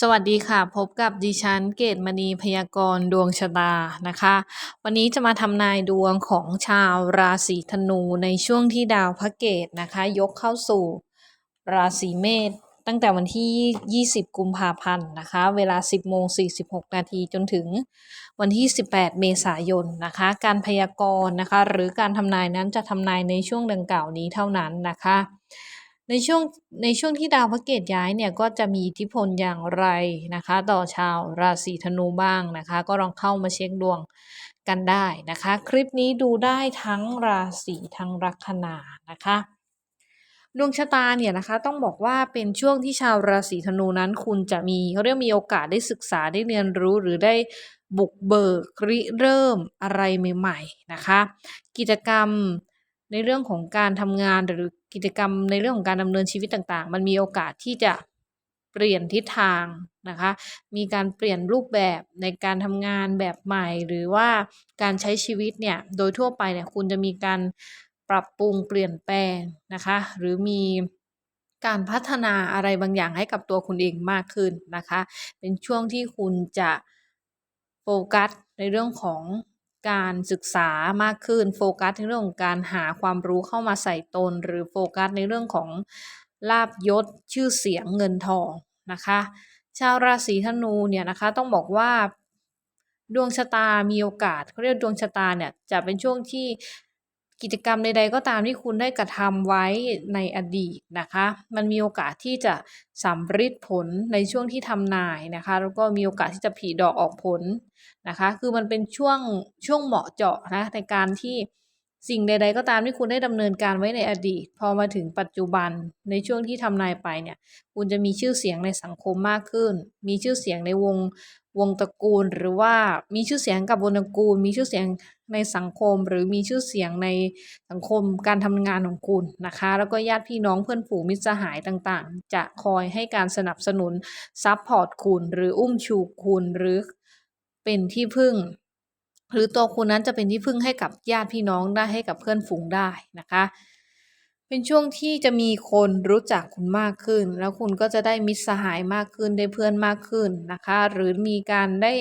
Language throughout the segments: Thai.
สวัสดีค่ะ พบกับดิฉันเกตมณีพยากรณ์ดวงชะตานะคะ วันนี้จะมาทำนายดวงของชาวราศีธนูในช่วงที่ดาวพระเกตนะคะ ยกเข้าสู่ราศีเมษตั้งแต่วันที่ 20 กุมภาพันธ์นะคะ เวลา 10โมง46 นาทีจนถึงวันที่ 18 เมษายนนะคะ การพยากรณ์นะคะ หรือการทำนายนั้นจะทำนายในช่วงดังกล่าวนี้เท่านั้นนะคะ ในช่วงในช่วงที่ดาวพระเกตย้ายเนี่ยก็จะมีอิทธิพลอย่างไรนะคะ ต่อชาวราศีธนูบ้างนะคะ ก็ลองเข้ามาเช็คดวงกันได้นะคะ คลิปนี้ดูได้ทั้งราศีทั้งลัคนานะคะดวงชะตาเนี่ยนะคะต้องบอกว่าเป็นช่วงที่ชาวราศีธนูนั้น คุณจะมีเขาเรียกมีโอกาสได้ศึกษาได้เรียนรู้หรือได้บุกเบิกริเริ่มอะไรใหม่ๆนะคะ กิจกรรม ในเรื่องของการทำงานหรือกิจกรรมในเรื่องของการดำเนินชีวิตต่างๆ มันมีโอกาสที่จะเปลี่ยนทิศทางนะคะ มีการเปลี่ยนรูปแบบในการทำงานแบบใหม่ หรือว่าการใช้ชีวิตเนี่ย โดยทั่วไปเนี่ยคุณจะมีการปรับปรุงเปลี่ยนแปลงนะคะ หรือมีการพัฒนาอะไรบางอย่างให้กับตัวคุณเองมากขึ้นนะคะ เป็นช่วงที่คุณจะโฟกัสในเรื่องของ การศึกษามากขึ้นโฟกัสในเรื่องของการหาความรู้เข้ามาใส่ตน หรือโฟกัสในเรื่องของลาบยศชื่อเสียงเงินทองนะคะ ชาวราศีธนูเนี่ยนะคะต้องบอกว่าดวงชะตามีโอกาสเขาเรียกดวงชะตาเนี่ยจะเป็นช่วงที่ กิจกรรมใดๆก็ตามที่คุณได้กระทำไว้ในอดีตนะคะ มันมีโอกาสที่จะสำฤทธิ์ผลในช่วงที่ทำนายนะคะ แล้วก็มีโอกาสที่จะผีดอกออกผลนะคะ คือมันเป็นช่วงช่วงเหมาะเจาะนะในการที่ สิ่งใด ๆ ก็ตามที่คุณได้ดำเนินการไว้ในอดีต พอมาถึงปัจจุบันในช่วงที่ทำนายไปเนี่ย คุณจะมีชื่อเสียงในสังคมมากขึ้น มีชื่อเสียงในวงวงตระกูล หรือว่ามีชื่อเสียงกับวงตระกูล มีชื่อเสียงในสังคม หรือมีชื่อเสียงในสังคมการทำงานของคุณนะคะ แล้วก็ญาติพี่น้องเพื่อนฝูงมิตรสหายต่างๆ จะคอยให้การสนับสนุนซัพพอร์ตคุณ หรืออุ้มชูคุณหรือเป็นที่พึ่ง หรือตัวคุณนั้นจะเป็นที่พึ่งให้กับญาติพี่น้องได้ให้กับเพื่อนฝูงได้นะคะ เป็นช่วงที่จะมีคนรู้จักคุณมากขึ้น แล้วคุณก็จะได้มิตรสหายมากขึ้นได้เพื่อนมากขึ้นนะคะ หรือมีการได้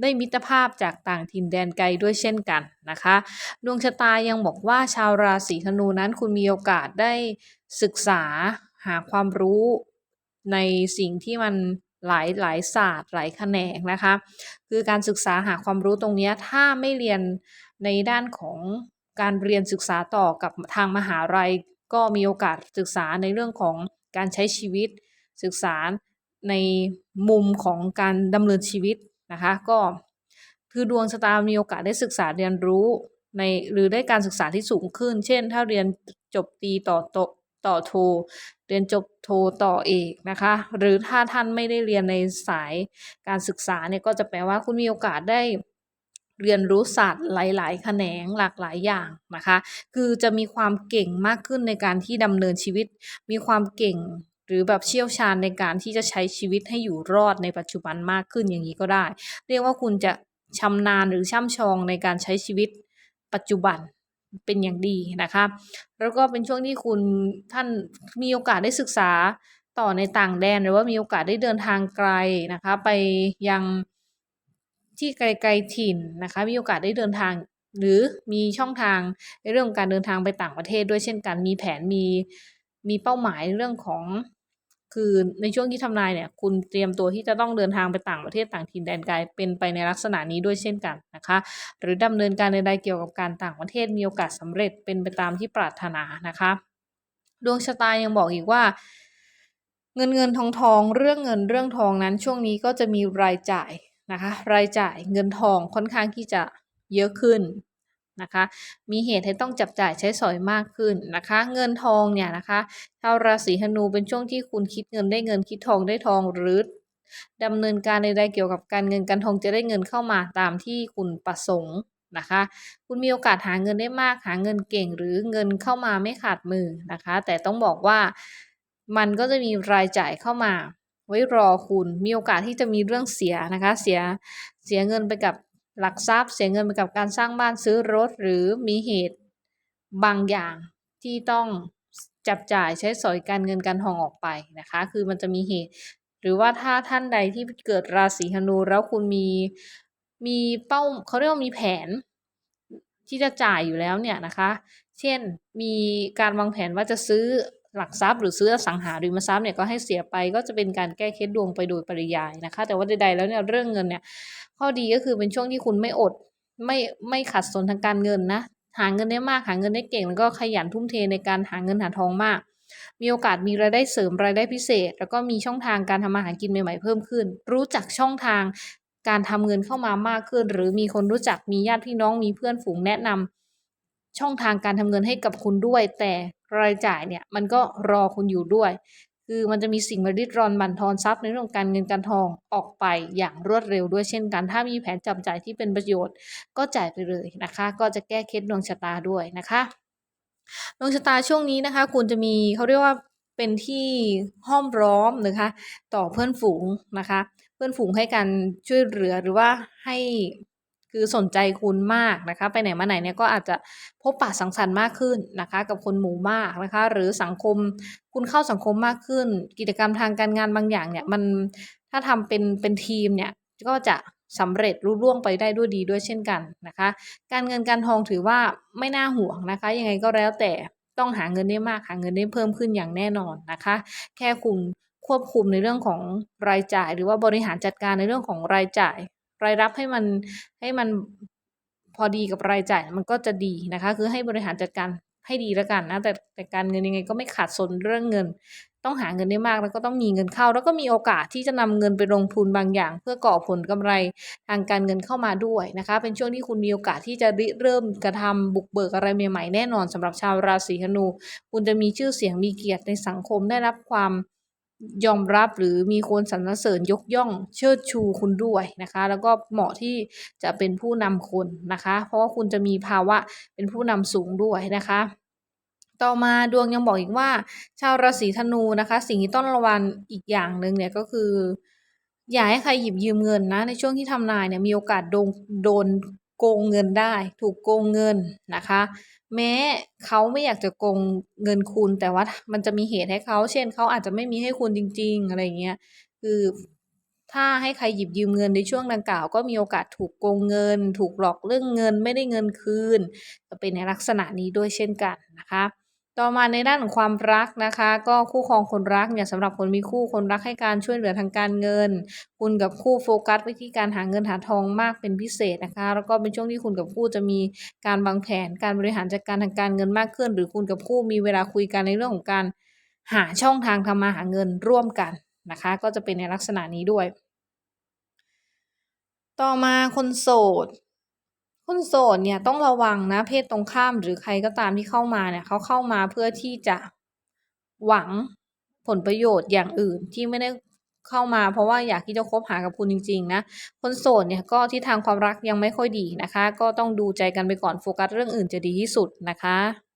ได้มิตรภาพจากต่างถิ่นแดนไกลด้วยเช่นกันนะคะ ดวงชะตายังบอกว่าชาวราศีธนูนั้นคุณมีโอกาสได้ศึกษาหาความรู้ในสิ่งที่มัน หลายหลายศาสตร์หลายแขนงนะคะ คือการศึกษาหาความรู้ตรงนี้ถ้าไม่เรียนในด้านของการเรียนศึกษาต่อกับทางมหาลัย ก็มีโอกาสศึกษาในเรื่องของการใช้ชีวิต ศึกษาในมุมของการดำเนินชีวิตนะคะ ก็คือดวงชะตามีโอกาสได้ศึกษาเรียนรู้ในหรือได้การศึกษาที่สูงขึ้น เช่น ถ้าเรียนจบตีต่อโตต่อโท เรียนจบโทต่อเอกนะคะ หรือถ้าท่านไม่ได้เรียนในสายการศึกษาเนี่ยก็จะแปลว่าคุณมีโอกาสได้เรียนรู้ศาสตร์หลาย ๆ แขนงหลากหลายอย่างนะคะ คือจะมีความเก่งมากขึ้นในการที่ดำเนินชีวิต มีความเก่งหรือแบบเชี่ยวชาญในการที่จะใช้ชีวิตให้อยู่รอดในปัจจุบันมากขึ้นอย่างนี้ก็ได้ เรียกว่าคุณจะชำนาญหรือช่ำชองในการใช้ชีวิตปัจจุบัน เป็นอย่างดีนะคะแล้วก็เป็นช่วงที่คุณท่านมีโอกาสได้ศึกษาต่อในต่างแดนหรือว่ามีโอกาสได้เดินทางไกลนะคะไปยังที่ไกลๆถิ่นนะคะมีโอกาสได้เดินทางหรือมีช่องทางในเรื่องของการเดินทางไปต่างประเทศด้วยเช่นกัน มีแผนมีมีเป้าหมายเรื่องของ คือในช่วงที่ทำนายเนี่ย คุณเตรียมตัวที่จะต้องเดินทางไปต่างประเทศต่างถิ่นแดนไกลเป็นไปในลักษณะนี้ด้วยเช่นกันนะคะ หรือดำเนินการใดๆเกี่ยวกับการต่างประเทศมีโอกาสสำเร็จเป็นไปตามที่ปรารถนานะคะ ดวงชะตายังบอกอีกว่าเงินเงินทองทองเรื่องเงินเรื่องทองนั้นช่วงนี้ก็จะมีรายจ่ายนะคะ รายจ่ายเงินทองค่อนข้างที่จะเยอะขึ้น นะคะ มีเหตุให้ต้องจับจ่ายใช้สอยมากขึ้นนะคะ เงินทองเนี่ยนะคะชาวราศีธนูเป็นช่วงที่คุณคิดเงินได้เงินคิดทองได้ทองหรือดำเนินการใดๆเกี่ยวกับการเงินการทองจะได้เงินเข้ามาตามที่คุณประสงค์นะคะ คุณมีโอกาสหาเงินได้มากหาเงินเก่งหรือเงินเข้ามาไม่ขาดมือนะคะ แต่ต้องบอกว่ามันก็จะมีรายจ่ายเข้ามา ไว้รอคุณมีโอกาสที่จะมีเรื่องเสียนะคะ เสียเสียเงินไปกับ หลักทรัพย์เสียเงินไปกับการสร้างบ้านซื้อรถหรือมีเหตุบางอย่างที่ต้องจับจ่ายใช้สอยการเงินการทองออกไปนะคะ คือมันจะมีเหตุ หรือว่าถ้าท่านใดที่เกิดราศีธนูแล้วคุณมีมีเป้าเขาเรียกว่ามีแผน ที่จะจ่ายอยู่แล้วเนี่ยนะคะ เช่นมีการวางแผนว่าจะซื้อ หลักทรัพย์หรือซื้ออสังหาริมทรัพย์เนี่ยก็ให้เสียไปก็จะเป็นการแก้เคล็ดดวงไปโดยปริยายนะคะ แต่ว่าใดๆแล้วเนี่ยเรื่องเงินเนี่ยข้อดีก็คือเป็นช่วงที่คุณไม่อดไม่ไม่ขัดสนทางการเงินนะหาเงินได้มากหาเงินได้เก่งแล้วก็ขยันทุ่มเทในการหาเงินหาทองมาก มีโอกาสมีรายได้เสริมรายได้พิเศษ แล้วก็มีช่องทางการทำมาหากินใหม่ๆเพิ่มขึ้น รู้จักช่องทางการทำเงินเข้ามามากขึ้น หรือมีคนรู้จักมีญาติพี่น้องมีเพื่อนฝูงแนะนำช่องทางการทำเงินให้กับคุณด้วย แต่ รายจ่ายเนี่ยมันก็รอคุณอยู่ด้วย คือมันจะมีสิ่งมาริดรอนบั่นทอนทรัพย์ในเรื่องของการเงินการทองออกไปอย่างรวดเร็วด้วยเช่นกัน ถ้ามีแผนจับจ่ายที่เป็นประโยชน์ ก็จ่ายไปเลยนะคะ ก็จะแก้เคล็ดดวงชะตาด้วยนะคะดวงชะตาช่วงนี้นะคะ คุณจะมีเขาเรียกว่าเป็นที่ห้อมร้อมนะคะ ต่อเพื่อนฝูงนะคะ เพื่อนฝูงให้การช่วยเหลือหรือว่าให้ คือสนใจคุณมากนะคะ ไปไหนมาไหนเนี่ยก็อาจจะพบปะสังสรรค์มากขึ้นนะคะ กับคนหมู่มากนะคะ หรือสังคมคุณเข้าสังคมมากขึ้น กิจกรรมทางการงานบางอย่างเนี่ยมันถ้าทำเป็นเป็นทีมเนี่ยก็จะสำเร็จรุ่ร่วงไปได้ด้วยดีด้วยเช่นกันนะคะ การเงินการทองถือว่าไม่น่าห่วงนะคะ ยังไงก็แล้วแต่ต้องหาเงินได้มากหาเงินได้เพิ่มขึ้นอย่างแน่นอนนะคะ แค่คุณควบคุมในเรื่องของรายจ่าย หรือว่าบริหารจัดการในเรื่องของรายจ่าย รายรับให้มันให้มันพอดีกับรายจ่ายมันก็จะดีนะคะ คือให้บริหารจัดการให้ดีแล้วกันนะแต่แต่การเงินยังไงก็ไม่ขาดสนเรื่องเงิน ต้องหาเงินได้มากแล้วก็ต้องมีเงินเข้า แล้วก็มีโอกาสที่จะนำเงินไปลงทุนบางอย่าง เพื่อก่อผลกำไรทางการเงินเข้ามาด้วยนะคะ เป็นช่วงที่คุณมีโอกาสที่จะริเริ่มกระทำบุกเบิกอะไรใหม่ๆแน่นอนสำหรับชาวราศีธนู คุณจะมีชื่อเสียงมีเกียรติในสังคมได้รับความ ยอมรับหรือมีคนสรรเสริญยกย่องเชิดชูคุณด้วยนะคะ แล้วก็เหมาะที่จะเป็นผู้นำคนนะคะ เพราะว่าคุณจะมีภาวะเป็นผู้นำสูงด้วยนะคะ ต่อมาดวงยังบอกอีกว่า ชาวราศีธนูนะคะ สิ่งที่ต้องระวังอีกอย่างหนึ่งเนี่ยก็คือ อย่าให้ใครหยิบยืมเงินนะ ในช่วงที่ทำนายเนี่ยมีโอกาสโดนโดน โกงเงินได้ ถูกโกงเงินนะคะ แม้เขาไม่อยากจะโกงเงินคุณ แต่ว่ามันจะมีเหตุให้เขา เช่นเขาอาจจะไม่มีให้คุณจริง ๆ อะไรเงี้ย คือถ้าให้ใครหยิบยืมเงินในช่วงดังกล่าว ก็มีโอกาสถูกโกงเงิน ถูกหลอกเรื่องเงินไม่ได้เงินคืน จะเป็นในลักษณะนี้ด้วยเช่นกันนะคะ ต่อมาในด้านของความรักนะคะ ก็คู่ครองคนรักเนี่ยสำหรับคนมีคู่คนรักให้การช่วยเหลือทางการเงิน คุณกับคู่โฟกัสไปที่การหาเงินหาทองมากเป็นพิเศษนะคะ แล้วก็เป็นช่วงที่คุณกับคู่จะมีการวางแผน การบริหารจัดการทางการเงินมากขึ้น หรือคุณกับคู่มีเวลาคุยกันในเรื่องของการหาช่องทางทำมาหาเงินร่วมกันนะคะ ก็จะเป็นในลักษณะนี้ด้วย ต่อมาคนโสด คนโสดเนี่ยต้องระวังนะเพศตรงข้ามหรือใครก็ตามที่เข้ามาเนี่ยเขาเข้ามาเพื่อที่จะหวังผลประโยชน์อย่างอื่นที่ไม่ได้เข้ามาเพราะว่าอยากที่จะคบหากับคุณจริง ๆ นะ คนโสดเนี่ยก็ที่ทางความรักยังไม่ค่อยดีนะคะ ก็ต้องดูใจกันไปก่อนโฟกัสเรื่องอื่นจะดีที่สุดนะคะ